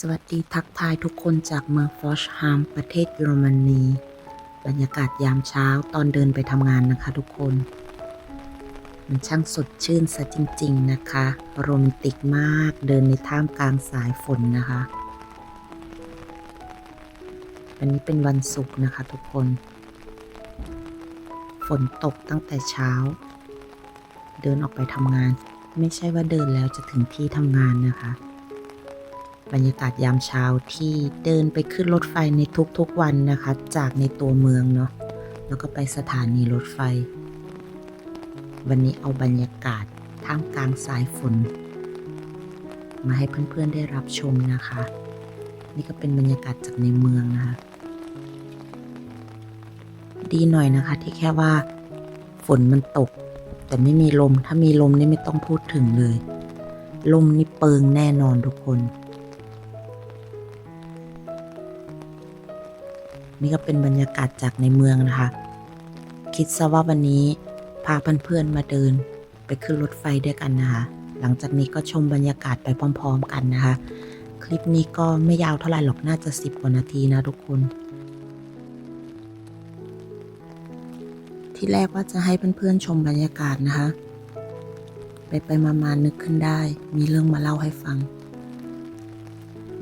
สวัสดีทักทายทุกคนจากเมืองฟอชฮามประเทศเยอรมนี บรรยากาศยามเช้าตอนเดินไปทำงานนะคะทุกคน มันช่างสดชื่นซะจริง ๆนะคะ โรแมนติกมากเดินในท่ามกลางสายฝนนะคะ วันนี้เป็นวันศุกร์นะคะทุกคน ฝนตกตั้งแต่เช้า เดินออกไปทำงาน ไม่ใช่ว่าเดินแล้วจะถึงที่ทำงานนะคะ บรรยากาศยามเช้าที่เดินไปขึ้นรถไฟในทุกๆวันนะคะ จากในตัวเมืองเนาะแล้วก็ไปสถานีรถไฟ วันนี้เอาบรรยากาศท่ามกลางสายฝน มาให้เพื่อนๆได้รับชมนะคะ นี่ก็เป็นบรรยากาศจากในเมืองนะคะ ดีหน่อยนะคะที่แค่ว่าฝนมันตก แต่ไม่มีลมถ้ามีลมนี่ไม่ต้องพูดถึงเลย ลมนี่เปิงแน่นอนทุกคน นี่ก็เป็นบรรยากาศจากในเมืองนะคะ คิดซะว่าวันนี้พาเพื่อนๆมาเดิน ไปขึ้นรถไฟด้วยกันนะคะ หลังจากนี้ก็ชมบรรยากาศไปพร้อม ๆ กันนะคะ คลิปนี้ก็ไม่ยาวเท่าไหร่หรอกน่าจะสิบกว่านาทีนะทุกคน ที่แรกว่าจะให้เพื่อนๆชมบรรยากาศนะคะ ไปไปมามานึกขึ้นได้ มีเรื่องมาเล่าให้ฟัง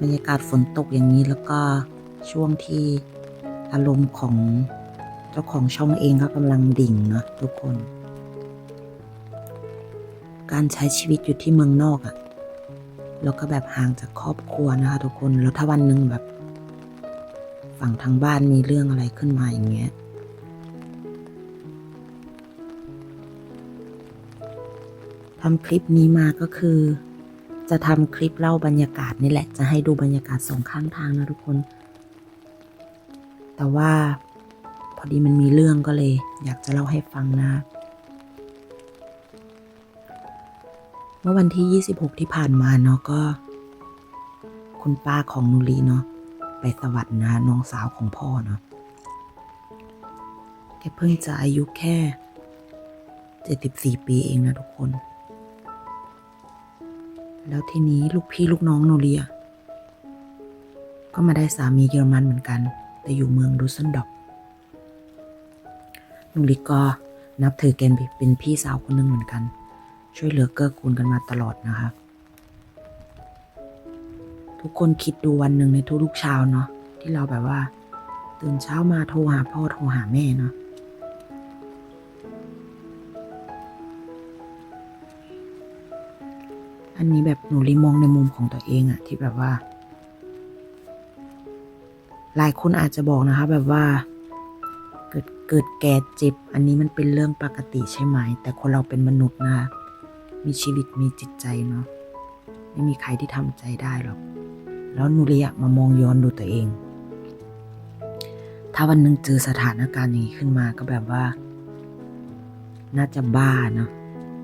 บรรยากาศฝนตกอย่างนี้แล้วก็ช่วงที่ อารมณ์ของเจ้าของช่องเองก็กำลังดิ่งเนาะทุกคน การใช้ชีวิตอยู่ที่เมืองนอกอะ่ะแล้วก็แบบห่างจากครอบครัวนะคะ ทุกคน แล้วถ้าวันหนึ่งแบบ ฝั่งทางบ้านมีเรื่องอะไรขึ้นมาอย่างเงี้ย ทำคลิปนี้มาก็คือ จะทำคลิปเล่าบรรยากาศนี่แหละ จะให้ดูบรรยากาศสองข้างทางนะทุกคน แต่ว่าพอดีมันมีเรื่องก็เลย อยากจะเล่าให้ฟังนะ เมื่อวันที่ 26 ที่ผ่านมาเนาะก็ คุณป้าของนุลีเนาะไปสวัสดิ์นะน้องสาวของพ่อเนาะแกเพิ่งจะอายุแค่ 74 ปีเองนะทุกคน แล้วทีนี้ลูกพี่ลูกน้องโนเลีย ก็มาได้สามีเยอรมันเหมือนกัน แต่อยู่เมืองดูซันดอกโนลิก็นับถือแกนเป็นพี่สาวคนหนึ่งเหมือนกัน ช่วยเหลือเกื้อกูลกันมาตลอดนะคะ ทุกคนคิดดูวันหนึ่งในทุกๆเช้าเนาะที่เราแบบว่า ตื่นเช้ามาโทรหาพ่อโทรหาแม่เนาะอันนี้แบบหนูรีมองในมุมของตัวเองอะที่แบบว่า หลายคนอาจจะบอกนะคะ แบบว่า เกิดเกิดแก่เจ็บ อันนี้มันเป็นเรื่องปกติใช่ไหม แต่คนเราเป็นมนุษย์นะคะมีชีวิตมีจิตใจเนาะไม่มีใครที่ทำใจได้หรอก แล้วนูเรียมามองย้อนดูตัวเอง ถ้าวันหนึ่งเจอสถานการณ์อย่างนี้ขึ้นมาก็แบบว่า น่าจะบ้าเนาะ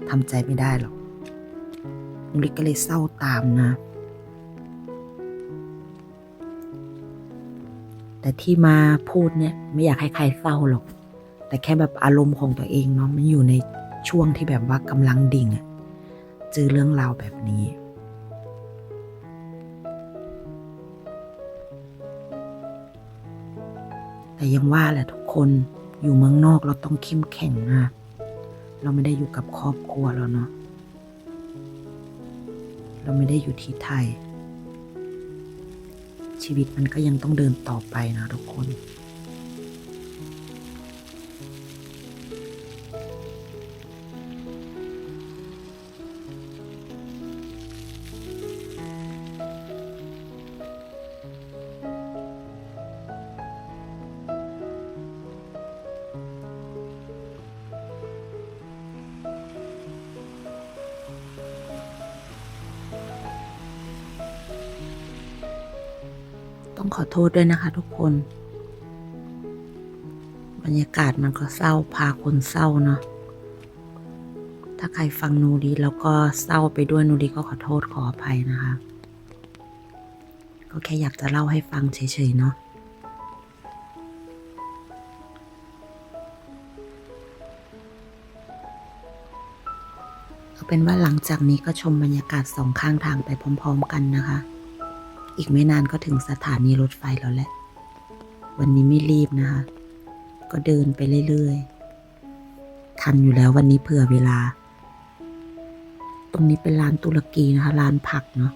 ทำใจไม่ได้หรอกนุลิก็เลยเศร้าตามนะ แต่ที่มาพูดเนี่ยไม่อยากให้ใครเศร้าหรอก แต่แค่แบบอารมณ์ของตัวเองเนาะมันอยู่ในช่วงที่แบบว่ากำลังดิ่งอะเจอเรื่องราวแบบนี้ แต่ยังว่าแหละทุกคนอยู่เมืองนอกเราต้องเข้มแข็งนะเราไม่ได้อยู่กับครอบครัวแล้วเนาะเราไม่ได้อยู่ที่ไทย ชีวิตมันก็ยังต้องเดินต่อไปนะทุกคน ต้องขอโทษด้วยนะคะทุกคน บรรยากาศมันก็เศร้าพาคนเศร้าเนาะถ้าใครฟังนูดีแล้วก็เศร้าไปด้วยนูดีก็ขอโทษขออภัยนะคะ ก็แค่อยากจะเล่าให้ฟังเฉยๆเนาะเอาเป็นว่าหลังจากนี้ก็ชมบรรยากาศสองข้างทางไปพร้อม ๆ กันนะคะ อีกไม่นานก็ถึงสถานีรถไฟแล้วแหละ วันนี้ไม่รีบนะคะ ก็เดินไปเรื่อยๆ ทันอยู่แล้ววันนี้เผื่อเวลา ตรงนี้เป็นลานตุรกีนะคะลานผักเนาะ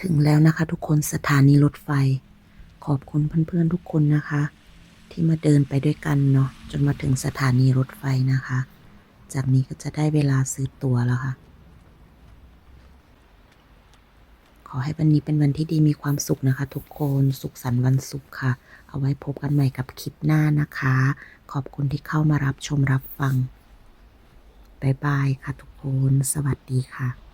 ถึงแล้วนะคะทุกคนสถานีรถไฟ ขอบคุณเพื่อนๆทุกคนนะคะ ที่มาเดินไปด้วยกันเนาะจนมาถึงสถานีรถไฟนะคะ จากนี้ก็จะได้เวลาซื้อตั๋วแล้วค่ะ ขอให้วันนี้เป็นวันที่ดีมีความสุขนะคะ ทุกคนสุขสันต์วันศุกร์ค่ะ เอาไว้พบกันใหม่กับคลิปหน้านะคะ ขอบคุณที่เข้ามารับชมรับฟังบายบายค่ะทุกคน สวัสดีค่ะ